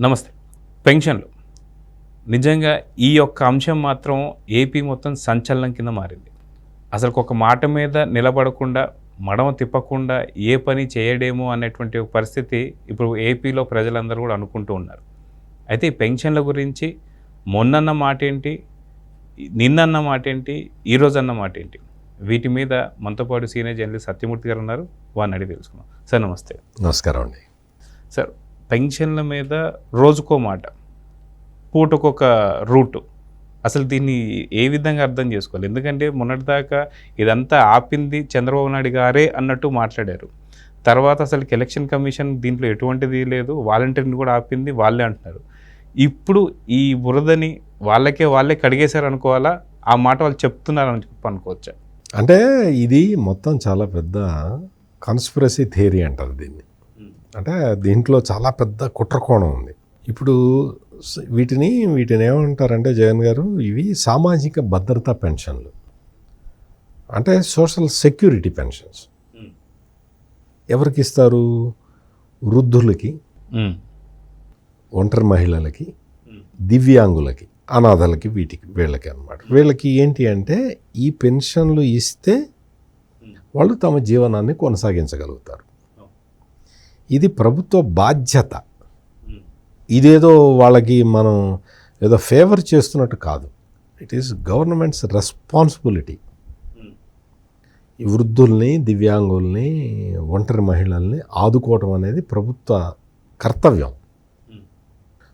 నమస్తే. పెన్షన్లు. నిజంగా ఈ యొక్క అంశం మాత్రం ఏపీ మొత్తం సంచలనం కింద మారింది. అసలు ఒక మాట మీద నిలబడకుండా మడమ తిప్పకుండా ఏ పని చేయడేమో అనేటువంటి ఒక పరిస్థితి ఇప్పుడు ఏపీలో ప్రజలందరూ కూడా అనుకుంటూ ఉన్నారు. అయితే ఈ పెన్షన్ల గురించి మొన్నన్న మాట ఏంటి నిన్నన్న మాట ఏంటి ఈరోజు అన్న మాట ఏంటి వీటి మీద మనతో పాటు సీనియర్ జర్నలిస్ట్ సత్యమూర్తి గారు ఉన్నారు. వారిని అడిగి తెలుసుకున్నాం సార్ నమస్తే. నమస్కారం అండి. సార్ పెన్షన్ల మీద రోజుకో మాట. పూటకొక రూటు. అసలు దీన్ని ఏ విధంగా అర్థం చేసుకోవాలి? ఎందుకంటే మొన్నటిదాకా ఇదంతా ఆపింది చంద్రబాబు నాయుడు గారే అన్నట్టు మాట్లాడారు. తర్వాత అసలు ఎలక్షన్ కమిషన్ దీంట్లో ఎటువంటిది లేదు వాలంటీర్ని కూడా ఆపింది వాళ్ళే అంటున్నారు. ఇప్పుడు ఈ బురదని వాళ్ళకే వాళ్ళే కడిగేశారు అనుకోవాలా? ఆ మాట వాళ్ళు చెప్తున్నారు అని చెప్పి అనుకోవచ్చా? అంటే ఇది మొత్తం చాలా పెద్ద కాన్స్పిరసీ థియరీ అంటారు దీన్ని. అంటే దీంట్లో చాలా పెద్ద కుట్రకోణం ఉంది. ఇప్పుడు వీటిని వీటిని ఏమంటారంటే జగన్ గారు ఇవి సామాజిక భద్రతా పెన్షన్లు. అంటే సోషల్ సెక్యూరిటీ పెన్షన్స్. ఎవరికి ఇస్తారు వృద్ధులకి ఒంటరి మహిళలకి దివ్యాంగులకి అనాథలకి వీటికి వీళ్ళకి అన్నమాట. వీళ్ళకి ఏంటి అంటే ఈ పెన్షన్లు ఇస్తే వాళ్ళు తమ జీవనాన్ని కొనసాగించగలుగుతారు. ఇది ప్రభుత్వ బాధ్యత. ఇదేదో వాళ్ళకి మనం ఏదో ఫేవర్ చేస్తున్నట్టు కాదు. ఇట్ ఈస్ గవర్నమెంట్స్ రెస్పాన్సిబిలిటీ ఈ వృద్ధుల్ని దివ్యాంగుల్ని ఒంటరి మహిళల్ని ఆదుకోవటం అనేది ప్రభుత్వ కర్తవ్యం.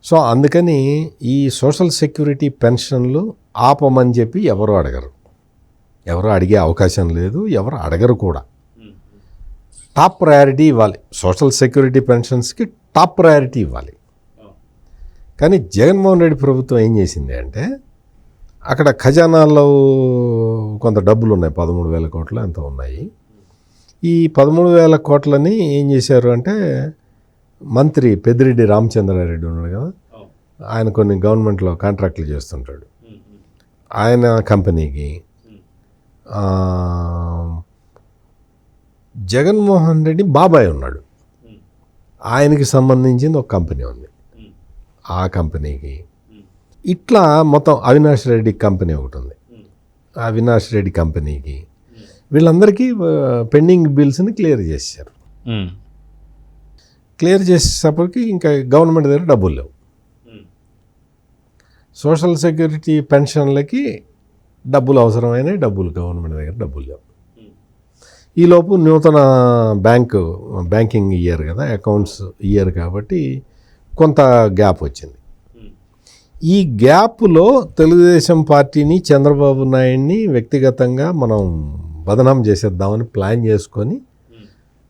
సో అందుకని ఈ సోషల్ సెక్యూరిటీ పెన్షన్లు ఆపమని చెప్పి ఎవరు అడగరు. ఎవరు అడిగే అవకాశం లేదు ఎవరు అడగరు కూడా. టాప్ ప్రయారిటీ ఇవ్వాలి. సోషల్ సెక్యూరిటీ పెన్షన్స్కి టాప్ ప్రయారిటీ ఇవ్వాలి. కానీ జగన్మోహన్ రెడ్డి ప్రభుత్వం ఏం చేసింది అంటే అక్కడ ఖజానాల్లో కొంత డబ్బులు ఉన్నాయి పదమూడు వేల కోట్లు ఎంత ఉన్నాయి. ఈ పదమూడు వేల కోట్లని ఏం చేశారు అంటే మంత్రి పెద్దిరెడ్డి రామచంద్రారెడ్డి ఉన్నాడు కదా ఆయన కొన్ని గవర్నమెంట్లో కాంట్రాక్ట్లు చేస్తుంటాడు. ఆయన కంపెనీకి జగన్మోహన్ రెడ్డి బాబాయ్ ఉన్నాడు. ఆయనకి సంబంధించింది ఒక కంపెనీ ఉంది. ఆ కంపెనీకి. ఇట్లా మొత్తం అవినాష్ రెడ్డి కంపెనీ ఒకటి ఉంది. అవినాష్ రెడ్డి కంపెనీకి. వీళ్ళందరికీ పెండింగ్ బిల్స్ని క్లియర్ చేశారు. క్లియర్ చేసేటప్పటికి ఇంకా గవర్నమెంట్ దగ్గర డబ్బులు లేవు. సోషల్ సెక్యూరిటీ పెన్షన్లకి డబ్బులు అవసరమైన డబ్బులు గవర్నమెంట్ దగ్గర డబ్బులు లేవు. ఈలోపు నూతన బ్యాంకు బ్యాంకింగ్ ఇయర్ కదా అకౌంట్స్ ఇయర్ కాబట్టి కొంత గ్యాప్ వచ్చింది. ఈ గ్యాప్లో తెలుగుదేశం పార్టీని చంద్రబాబు నాయుడిని వ్యక్తిగతంగా మనం బదనాం చేసేద్దామని ప్లాన్ చేసుకొని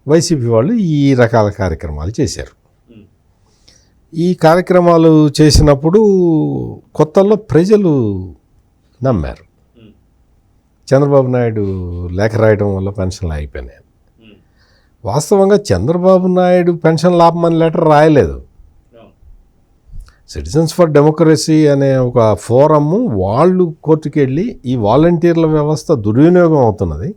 వైసీపీ వాళ్ళు ఈ రకాల కార్యక్రమాలు చేశారు. ఈ కార్యక్రమాలు చేసినప్పుడు కొత్తల్లో ప్రజలు నమ్మారు. చంద్రబాబు నాయుడు లేఖ రాయడం వల్ల పెన్షన్లు అయిపోయినాయి వాస్తవంగా చంద్రబాబు నాయుడు పెన్షన్ లాభమని లెటర్ రాయలేదు. సిటిజన్స్ ఫర్ డెమోక్రసీ అనే ఒక ఫోరము వాళ్ళు కోర్టుకి వెళ్ళి ఈ వాలంటీర్ల వ్యవస్థ దుర్వినియోగం అవుతున్నది.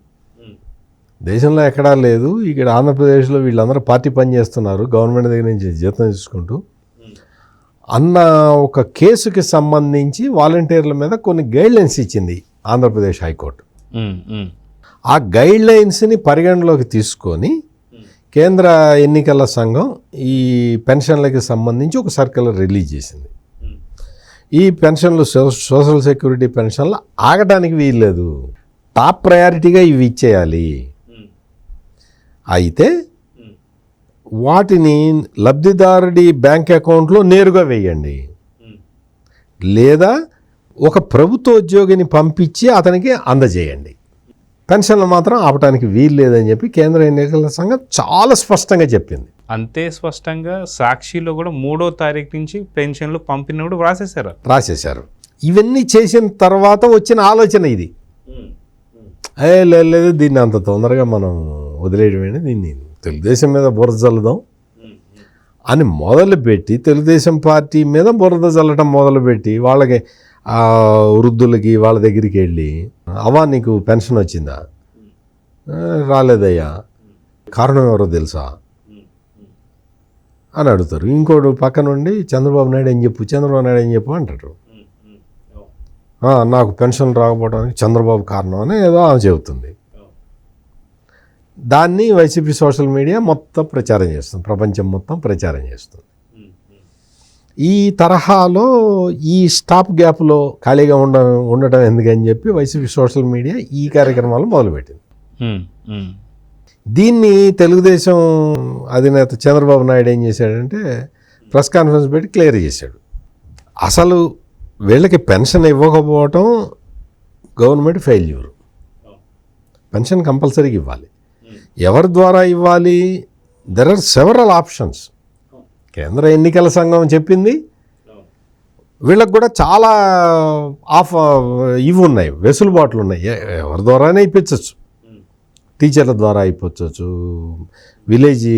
దేశంలో ఎక్కడా లేదు. ఇక్కడ ఆంధ్రప్రదేశ్లో వీళ్ళందరూ పార్టీ పని చేస్తున్నారు గవర్నమెంట్ దగ్గర నుంచి జీతం తీసుకుంటూ. అన్న ఒక కేసుకి సంబంధించి వాలంటీర్ల మీద కొన్ని గైడ్లైన్స్ ఇచ్చింది. Andhra Pradesh high court. ఆ గైడ్లైన్స్ని పరిగణలోకి తీసుకొని కేంద్ర ఎన్నికల సంఘం ఈ పెన్షన్లకి సంబంధించి ఒక సర్క్యులర్ రిలీజ్ చేసింది. ఈ పెన్షన్లు సోషల్ సెక్యూరిటీ పెన్షన్లు ఆగటానికి వీల్లేదు. టాప్ ప్రయారిటీగా ఇవి ఇచ్చేయాలి. అయితే వాటిని లబ్ధిదారుడి బ్యాంక్ అకౌంట్లో నేరుగా వేయండి. లేదా ఒక ప్రభుత్వ ఉద్యోగిని పంపించి అతనికి అందజేయండి. పెన్షన్లు మాత్రం ఆపడానికి వీలు లేదని చెప్పి కేంద్ర ఎన్నికల సంఘం చాలా స్పష్టంగా చెప్పింది. అంతే స్పష్టంగా సాక్షిలో కూడా మూడో తారీఖు నుంచి పెన్షన్లు పంపిన కూడా వ్రాసేశారు రాసేశారు. ఇవన్నీ చేసిన తర్వాత వచ్చిన ఆలోచన ఇది. లేదు లేదు దీన్ని అంత తొందరగా మనం వదిలేయడమేంటి? దీన్ని తెలుగుదేశం మీద బురద చల్లుదాం అని మొదలుపెట్టి తెలుగుదేశం పార్టీ మీద బురద చల్లటం మొదలుపెట్టి వాళ్ళకి ఆ వృద్ధులకి వాళ్ళ దగ్గరికి వెళ్ళి అవా నీకు పెన్షన్ వచ్చిందా? రాలేదయ్యా. కారణం ఎవరో తెలుసా? అని అడుగుతారు. ఇంకోడు పక్క నుండి చంద్రబాబు నాయుడు ఏం చెప్పు చంద్రబాబు నాయుడు ఏం చెప్పు అంటారు నాకు పెన్షన్ రాకపోవడానికి చంద్రబాబు కారణం అని ఏదో ఆమె చెబుతుంది. దాన్ని వైసీపీ సోషల్ మీడియా మొత్తం ప్రచారం చేస్తుంది. ప్రపంచం మొత్తం ప్రచారం చేస్తుంది. ఈ తరహాలో ఈ స్టాప్ గ్యాప్లో ఖాళీగా ఉండ ఉండటం ఎందుకని చెప్పి వైసీపీ సోషల్ మీడియా ఈ కార్యక్రమాలు మొదలుపెట్టింది. దీన్ని తెలుగుదేశం అధినేత చంద్రబాబు నాయుడు ఏం చేశాడంటే ప్రెస్ కాన్ఫరెన్స్ పెట్టి క్లియర్ చేశాడు. అసలు వీళ్ళకి పెన్షన్ ఇవ్వకపోవటం గవర్నమెంట్ ఫెయిల్యూర్. పెన్షన్ కంపల్సరీగా ఇవ్వాలి. ఎవరి ద్వారా ఇవ్వాలి? దెర్ ఆర్ సెవరల్ ఆప్షన్స్ కేంద్ర ఎన్నికల సంఘం చెప్పింది. వీళ్ళకి కూడా చాలా ఆఫ్ ఇవి ఉన్నాయి వెసులుబాట్లు ఉన్నాయి. ఎవరి ద్వారానే ఇప్పించవచ్చు టీచర్ల ద్వారా ఇప్పించవచ్చు విలేజ్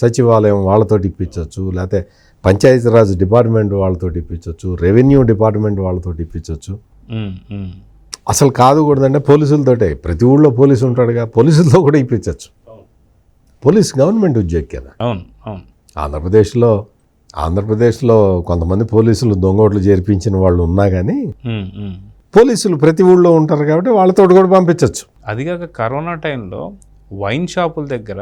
సచివాలయం వాళ్ళతోటి ఇప్పించవచ్చు లేకపోతే పంచాయతీరాజ్ డిపార్ట్మెంట్ వాళ్ళతోటి ఇప్పించవచ్చు రెవెన్యూ డిపార్ట్మెంట్ వాళ్ళతోటి ఇప్పించవచ్చు. అసలు కాదు కూడదంటే పోలీసులతోటే. ప్రతి ఊళ్ళో పోలీసు ఉంటాడుగా పోలీసులతో కూడా ఇప్పించవచ్చు పోలీస్ గవర్నమెంట్ ఉద్యోగి కదా. అవును అవును. ఆంధ్రప్రదేశ్లో ఆంధ్రప్రదేశ్లో కొంతమంది పోలీసులు దొంగోట్లు చేర్పించిన వాళ్ళు ఉన్నా కానీ. పోలీసులు ప్రతి ఊళ్ళో ఉంటారు కాబట్టి వాళ్ళతో కూడా పంపించవచ్చు అదిగాక కరోనా టైంలో వైన్ షాపుల దగ్గర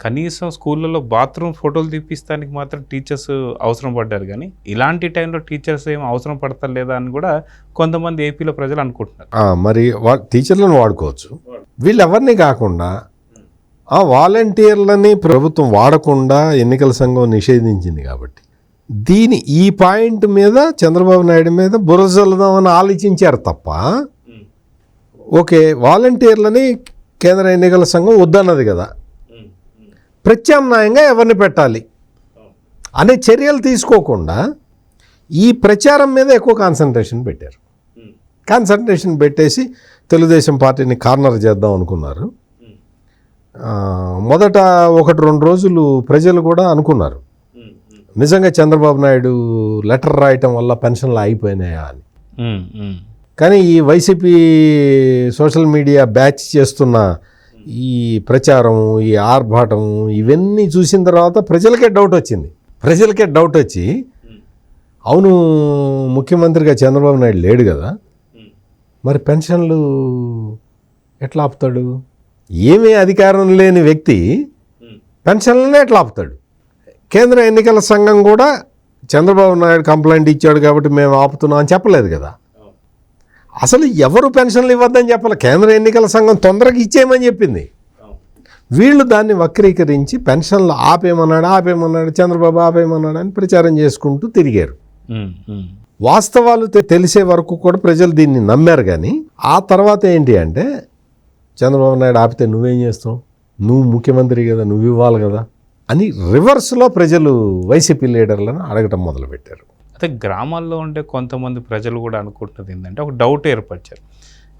కనీసం స్కూళ్ళలో బాత్రూమ్ ఫోటోలు తీపిస్తానికి మాత్రం టీచర్స్ అవసరం పడ్డారు కానీ ఇలాంటి టైంలో టీచర్స్ ఏం అవసరం పడతారు లేదా అని కూడా కొంతమంది ఏపీలో ప్రజలు అనుకుంటున్నారు. మరి వా టీచర్లను వాడుకోవచ్చు. వీళ్ళు ఎవరిని కాకుండా ఆ వాలంటీర్లని ప్రభుత్వం వాడకుండా ఎన్నికల సంఘం నిషేధించింది కాబట్టి. దీని ఈ పాయింట్ మీద చంద్రబాబు నాయుడు మీద బురజల్దామని ఆలోచించారు తప్ప ఓకే వాలంటీర్లని కేంద్ర ఎన్నికల సంఘం వద్దన్నది కదా. ప్రత్యామ్నాయంగా ఎవరిని పెట్టాలి? అనే చర్యలు తీసుకోకుండా ఈ ప్రచారం మీద ఎక్కువ కాన్సన్ట్రేషన్ పెట్టారు. కాన్సన్ట్రేషన్ పెట్టేసి తెలుగుదేశం పార్టీని కార్నర్ చేద్దాం అనుకున్నారు. మొదట ఒకటి రెండు రోజులు ప్రజలు కూడా అనుకున్నారు. నిజంగా చంద్రబాబు నాయుడు లెటర్ రాయటం వల్ల పెన్షన్లు అయిపోయినాయా అని. కానీ ఈ వైసీపీ సోషల్ మీడియా బ్యాచ్ చేస్తున్న ఈ ప్రచారం ఈ ఆర్భాటం ఇవన్నీ చూసిన తర్వాత ప్రజలకే డౌట్ వచ్చింది. ప్రజలకే డౌట్ వచ్చి అవును ముఖ్యమంత్రిగా చంద్రబాబు నాయుడు లేడు కదా. మరి పెన్షన్లు ఎట్లా ఆపుతాడు? ఏమీ అధికారం లేని వ్యక్తి పెన్షన్లనే ఎట్లా ఆపుతాడు కేంద్ర ఎన్నికల సంఘం కూడా చంద్రబాబు నాయుడు కంప్లైంట్ ఇచ్చాడు కాబట్టి మేము ఆపుతున్నాం అని చెప్పలేదు కదా. అసలు ఎవరు పెన్షన్లు ఇవ్వద్దని చెప్పాలి? కేంద్ర ఎన్నికల సంఘం తొందరగా ఇచ్చేయమని చెప్పింది. వీళ్ళు దాన్ని వక్రీకరించి పెన్షన్లు ఆపేయమన్నాడు ఆపేయమన్నాడు చంద్రబాబు ఆపేయమన్నాడు అని ప్రచారం చేసుకుంటూ తిరిగారు. వాస్తవాలు తెలిసే వరకు కూడా ప్రజలు దీన్ని నమ్మారు కానీ ఆ తర్వాత ఏంటి అంటే చంద్రబాబు నాయుడు ఆపితే నువ్వేం చేస్తావు? నువ్వు ముఖ్యమంత్రి కదా నువ్వు ఇవ్వాలి కదా అని రివర్స్లో ప్రజలు వైసీపీ లీడర్లను అడగటం మొదలుపెట్టారు. అయితే గ్రామాల్లో ఉండే కొంతమంది ప్రజలు కూడా అనుకుంటున్నది ఏంటంటే ఒక డౌట్ ఏర్పరిచారు.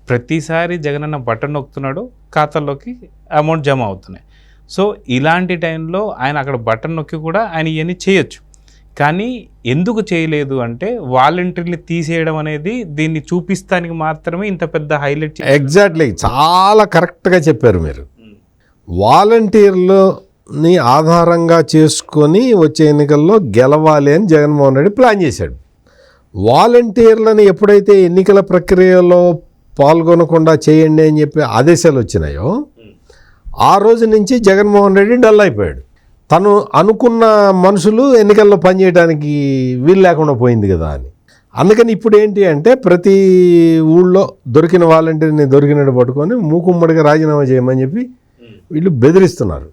ప్రతిసారి జగనన్న బటన్ నొక్కుతున్నాడు ఖాతాల్లోకి అమౌంట్ జమ అవుతున్నాయి. సో ఇలాంటి టైంలో ఆయన అక్కడ బటన్ నొక్కి కూడా ఆయన ఇవన్నీ చేయొచ్చు. కానీ ఎందుకు చేయలేదు అంటే వాలంటీర్ని తీసేయడం అనేది దీన్ని చూపిస్తానికి మాత్రమే ఇంత పెద్ద హైలైట్ ఎగ్జాక్ట్లీ చాలా కరెక్ట్గా చెప్పారు మీరు. వాలంటీర్లని ఆధారంగా చేసుకొని వచ్చే ఎన్నికల్లో గెలవాలి అని జగన్మోహన్ రెడ్డి ప్లాన్ చేశాడు. వాలంటీర్లను ఎప్పుడైతే ఎన్నికల ప్రక్రియలో పాల్గొనకుండా చేయండి అని చెప్పి ఆదేశాలు వచ్చినాయో ఆ రోజు నుంచి జగన్మోహన్ రెడ్డి డల్ అయిపోయాడు. తను అనుకున్న మనుషులు ఎన్నికల్లో పనిచేయడానికి వీలు లేకుండా పోయింది కదా అని. అందుకని ఇప్పుడు ఏంటి అంటే ప్రతి ఊళ్ళో దొరికిన వాలంటీర్ని దొరికినట్టు పట్టుకొని మూకుమ్మడిగా రాజీనామా చేయమని చెప్పి వీళ్ళు బెదిరిస్తున్నారు.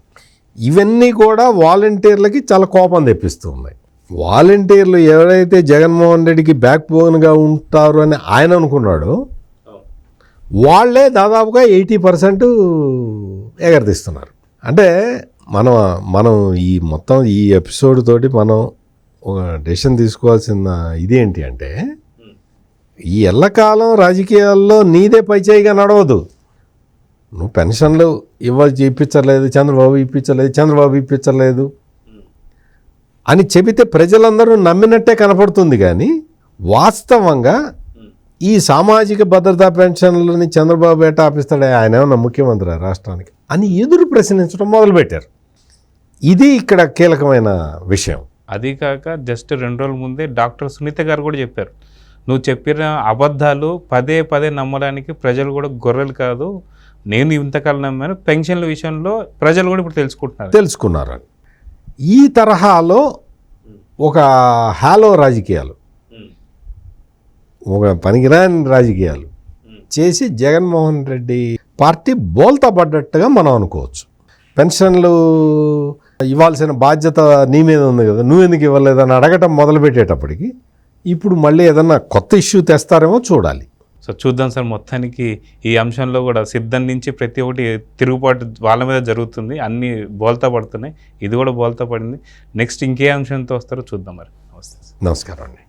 ఇవన్నీ కూడా వాలంటీర్లకి చాలా కోపం తెప్పిస్తూ ఉన్నాయి. వాలంటీర్లు ఎవరైతే జగన్మోహన్ రెడ్డికి బ్యాక్ బోన్గా ఉంటారు అని ఆయన అనుకున్నాడో వాళ్ళే దాదాపుగా ఎయిటీ పర్సెంట్ ఎగరదీస్తున్నారు. అంటే మనం మనం ఈ మొత్తం ఈ ఎపిసోడ్ తోటి మనం ఒక డెసిషన్ తీసుకోవాల్సిన ఇదేంటి అంటే ఈ ఎల్లకాలం రాజకీయాల్లో నీదే పైచేయిగా నడవదు. నువ్వు పెన్షన్లు ఇవ్వాలి ఇప్పించలేదు చంద్రబాబు ఇప్పించలేదు చంద్రబాబు ఇప్పించలేదు అని చెబితే ప్రజలందరూ నమ్మినట్టే కనపడుతుంది కానీ వాస్తవంగా ఈ సామాజిక భద్రతా పెన్షన్లని చంద్రబాబు ఏటా ఆపిస్తాడే ఆయన ఏమన్నా ముఖ్యమంత్రి రాష్ట్రానికి అని ఎదురు ప్రశ్నించడం మొదలుపెట్టారు. ఇది ఇక్కడ కీలకమైన విషయం. అది కాక జస్ట్ రెండు రోజుల ముందే డాక్టర్ సునీత గారు కూడా చెప్పారు. నువ్వు చెప్పిన అబద్ధాలు పదే పదే నమ్మడానికి ప్రజలు కూడా గొర్రెలు కాదు. నేను ఇంతకాలం నమ్మాను. పెన్షన్ల విషయంలో ప్రజలు కూడా ఇప్పుడు తెలుసుకుంటున్నారు. తెలుసుకున్నారని. ఈ తరహాలో ఒక హాలో రాజకీయాలు. ఒక పనికిరాని రాజకీయాలు చేసి జగన్మోహన్ రెడ్డి పార్టీ బోల్తా పడ్డట్టుగా మనం అనుకోవచ్చు. పెన్షన్లు ఇవ్వాల్సిన బాధ్యత నీ మీద ఉంది కదా నువ్వు ఎందుకు ఇవ్వలేదని అడగటం మొదలుపెట్టేటప్పటికి ఇప్పుడు మళ్ళీ ఏదన్నా కొత్త ఇష్యూ తెస్తారేమో చూడాలి. సో చూద్దాం సార్ మొత్తానికి ఈ అంశంలో కూడా సిద్ధం నుంచి ప్రతి ఒక్కటి తిరుగుబాటు వాళ్ళ మీద జరుగుతుంది అన్ని బోల్తా పడుతున్నాయి ఇది కూడా బోల్తా పడింది. నెక్స్ట్ ఇంకే అంశంతో వస్తారో చూద్దాం మరి. నమస్తే. నమస్కారం అండి.